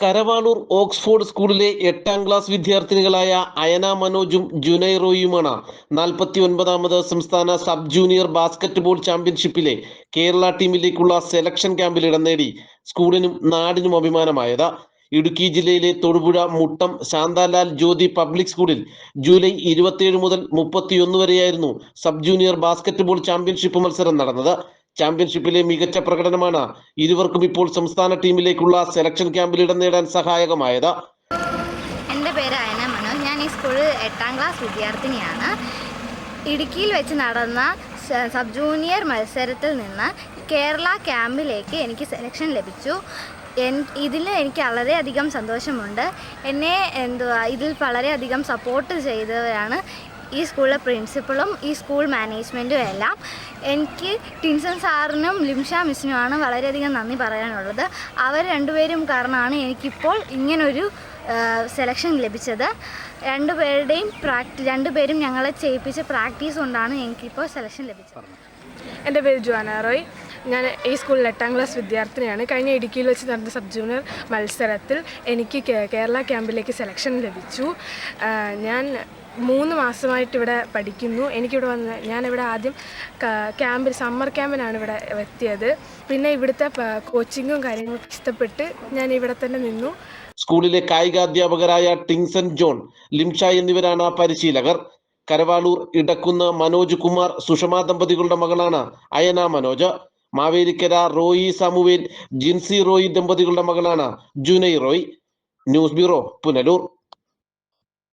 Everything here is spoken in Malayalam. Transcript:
കരവാളൂർ ഓക്സ്ഫോർഡ് സ്കൂളിലെ എട്ടാം ക്ലാസ് വിദ്യാർത്ഥിനികളായ അയന മനോജും ജുനൈറോയുമാണ് നാൽപ്പത്തി ഒൻപതാമത് സംസ്ഥാന സബ് ജൂനിയർ ബാസ്കറ്റ്ബോൾ ചാമ്പ്യൻഷിപ്പിലെ കേരള ടീമിലേക്കുള്ള സെലക്ഷൻ ക്യാമ്പിൽ ഇടം നേടി സ്കൂളിനും നാടിനും അഭിമാനമായത്. ഇടുക്കി ജില്ലയിലെ തൊടുപുഴ മുട്ടം ശാന്താലാൽ ജ്യോതി പബ്ലിക് സ്കൂളിൽ ജൂലൈ ഇരുപത്തിയേഴ് മുതൽ മുപ്പത്തിയൊന്ന് വരെയായിരുന്നു സബ് ജൂനിയർ ബാസ്കറ്റ്ബോൾ ചാമ്പ്യൻഷിപ്പ് മത്സരം നടന്നത്. ചാമ്പ്യൻഷിപ്പിലെ മികച്ച പ്രകടനമാണ് ഇരുവർക്കും ഇപ്പോൾ സംസ്ഥാന ടീമിലേക്കുള്ള സെലക്ഷൻ ക്യാമ്പിൽ ഇടം നേടാൻ സഹായകമായത്. എന്റെ പേര് അയന മനോജ്. ഞാൻ ഈ സ്കൂളിൽ എട്ടാം ക്ലാസ് വിദ്യാർത്ഥിനിയാണ്. ഇടുക്കിയിൽ വെച്ച് നടന്ന സബ് ജൂനിയർ മത്സരത്തിൽ നിന്ന് കേരള ക്യാമ്പിലേക്ക് എനിക്ക് സെലക്ഷൻ ലഭിച്ചു. ഇതിൽ എനിക്ക് വളരെയധികം സന്തോഷമുണ്ട്. എന്നെ എന്തുവാ ഇതിൽ വളരെയധികം സപ്പോർട്ട് ചെയ്തവരാണ് ഈ സ്കൂളിലെ പ്രിൻസിപ്പളും ഈ സ്കൂൾ മാനേജ്മെന്റും എല്ലാം. എനിക്ക് ടിൻസൺ സാറിനും ലിംഷ മിസ്സിനുമാണ് വളരെയധികം നന്ദി പറയാനുള്ളത്. അവർ രണ്ടുപേരും കാരണമാണ് എനിക്കിപ്പോൾ ഇങ്ങനൊരു സെലക്ഷൻ ലഭിച്ചത്. രണ്ടുപേരുടെയും പ്രാക്ടി രണ്ടുപേരും ഞങ്ങളെ ചെയ്യിപ്പിച്ച പ്രാക്ടീസ് കൊണ്ടാണ് എനിക്കിപ്പോൾ സെലക്ഷൻ ലഭിച്ചത്. എന്റെ പേര് ജുവാന റോയ്. ഞാൻ ഈ സ്കൂളിൽ എട്ടാം ക്ലാസ് വിദ്യാർത്ഥിനിയാണ്. കഴിഞ്ഞ ഇടുക്കിയിൽ വെച്ച് നടന്ന സബ് ജൂനിയർ മത്സരത്തിൽ എനിക്ക് കേരള ക്യാമ്പിലേക്ക് സെലക്ഷൻ ലഭിച്ചു. ഞാൻ മൂന്ന് മാസമായിട്ട് ഇവിടെ പഠിക്കുന്നു. എനിക്കിവിടെ വന്ന് ഞാനിവിടെ ആദ്യം ക്യാമ്പിൽ സമ്മർ ക്യാമ്പിനാണ് ഇവിടെ എത്തിയത്. പിന്നെ ഇവിടുത്തെ കോച്ചിങ്ങും കാര്യങ്ങളും ഇഷ്ടപ്പെട്ട് ഞാൻ ഇവിടെ തന്നെ നിന്നു. സ്കൂളിലെ കായികാധ്യാപകരായ ടിങ്സൺ ജോൺ ലിംഷ എന്നിവരാണ് പരിശീലകർ. കരവാളൂർ ഇടക്കുന്ന മനോജ് കുമാർ സുഷമ ദമ്പതികളുടെ മകളാണ് അയന മനോജ്. മാവേലിക്കര റോയി സാമുവേൽ ജിൻസി റോയി ദമ്പതികളുടെ മകളാണ് Junai Roy. News bureau Punalur.